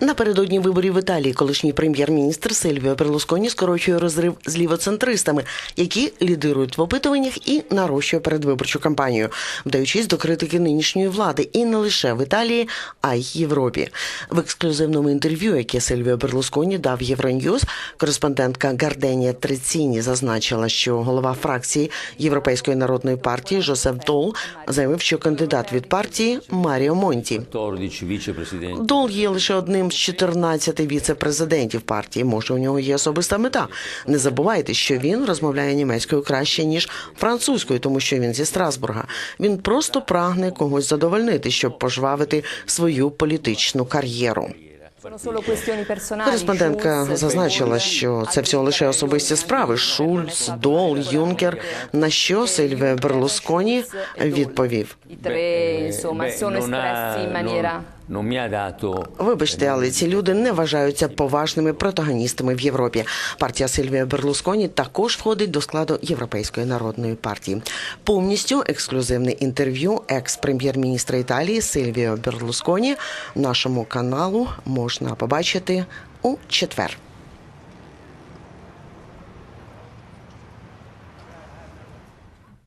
Напередодні виборів в Італії колишній прем'єр-міністр Сильвіо Берлусконі скорочує розрив з лівоцентристами, які лідирують в опитуваннях і нарощує передвиборчу кампанію, вдаючись до критики нинішньої влади і не лише в Італії, а й Європі. В ексклюзивному інтерв'ю, яке Сильвіо Берлусконі дав Євроньюз, кореспондентка Гарденія Триціні зазначила, що голова фракції Європейської народної партії Жозеф Дол заявив, що кандидат від партії Маріо Монті. 14 vicepresidenti. Дол є лише одним з 14 віце-президентів партії. Може, у нього є особиста мета. Не забувайте, що він розмовляє німецькою краще ніж французькою, тому що він зі Страсбурга. Він просто прагне когось задовольнити, щоб пожвавити свою політичну кар'єру. Кореспондентка зазначила, що це всього лише особисті справи. Шульц, Дол, Юнкер. На що Сильве Берлусконі відповів. Вибачте, але ці люди не вважаються поважними протагоністами в Європі. Партія Сильвія Берлусконі також входить до складу Європейської народної партії. Повністю ексклюзивне інтерв'ю екс-прем'єр-міністра Італії Сильвіо Берлусконі нашому каналу можна побачити у четвер.